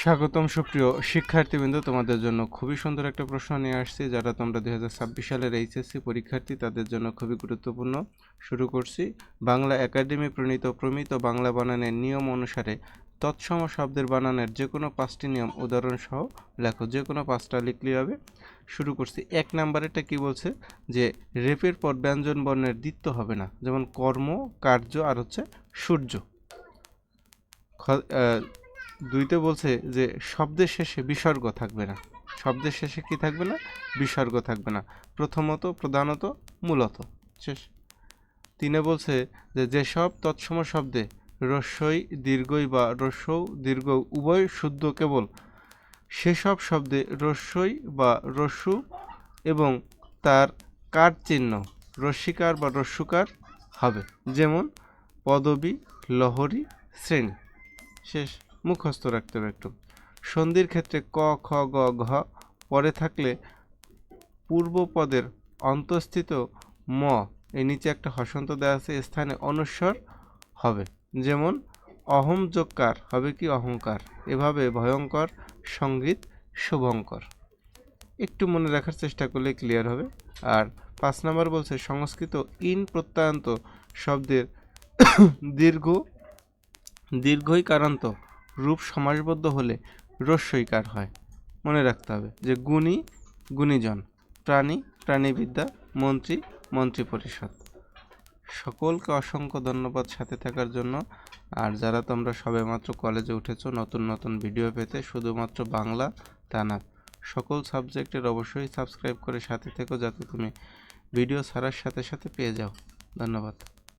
স্বাগতম সুপ্রিয় শিক্ষার্থীবৃন্দ, তোমাদের জন্য খুবই সুন্দর একটা প্রশ্ন নিয়ে আসছি, যারা তোমরা দুই হাজার ছাব্বিশ সালের এইচএসসি পরীক্ষার্থী, তাদের জন্য খুবই গুরুত্বপূর্ণ। শুরু করছি। বাংলা একাডেমি প্রণীত প্রমিত বাংলা বানানের নিয়ম অনুসারে তৎসম শব্দের বানানের যে কোনো পাঁচটি নিয়ম উদাহরণ সহ লেখো যে কোনো পাঁচটা লিখলেই হবে। শুরু করছি। এক নাম্বারেরটা কি বলছে? যে রেপের পর ব্যঞ্জন বর্ণের দ্বিত্ব হবে না, যেমন কর্ম, কার্য আর হচ্ছে সূর্য। দুইতে বলছে যে, শব্দের শেষে বিসর্গ থাকবে না। শব্দের শেষে কি থাকবে না? বিসর্গ থাকবে না। প্রথমত, প্রধানত, মূলত। শেষ। তিনে বলছে যে যেসব তৎসম শব্দে রস্যই দীর্ঘই বা রস্যৌ দীর্ঘ উভয় শুদ্ধ কেবল সেসব শব্দে রস্যই বা রস্যু এবং তার কার চিহ্ন, রস্যিকার বা রস্যুকার হবে। যেমন, পদবী, লহরী, শ্রেণি। শেষ। মুখস্থ রাখতে হবে একটু। সন্ধির ক্ষেত্রে ক, খ, গ, ঘ পরে থাকলে পূর্বপদের অন্তঃস্থিত ম এর নিচে একটা হসন্ত দেওয়া আছে স্থানে অনুস্বর হবে। যেমন, অহম যোগকার হবে কি অহংকার? এভাবে ভয়ঙ্কর, সংগীত শুভঙ্কর। একটু মনে রাখার চেষ্টা করলে ক্লিয়ার হবে। আর পাঁচ নম্বর বলছে, সংস্কৃত ইন প্রত্যয়ান্ত শব্দের দীর্ঘ, দীর্ঘই কারান্ত। রূপ সমাসবদ্ধ হলে রস্যইকার হয়। মনে রাখতে হবে যে গুণী গুণীজন, প্রাণী, প্রাণীবিদ্যা, মন্ত্রী মন্ত্রী পরিষদ সকলকে অসংখ্য ধন্যবাদ সাথে থাকার জন্য। আর যারা তোমরা সবেমাত্র কলেজে উঠেছো, নতুন নতুন ভিডিও পেতে শুধুমাত্র বাংলা তা না, সকল সাবজেক্টের অবশ্যই সাবস্ক্রাইব করে সাথে থেকো যাতে তুমি ভিডিও ছাড়ার সাথে সাথে পেয়ে যাও। ধন্যবাদ।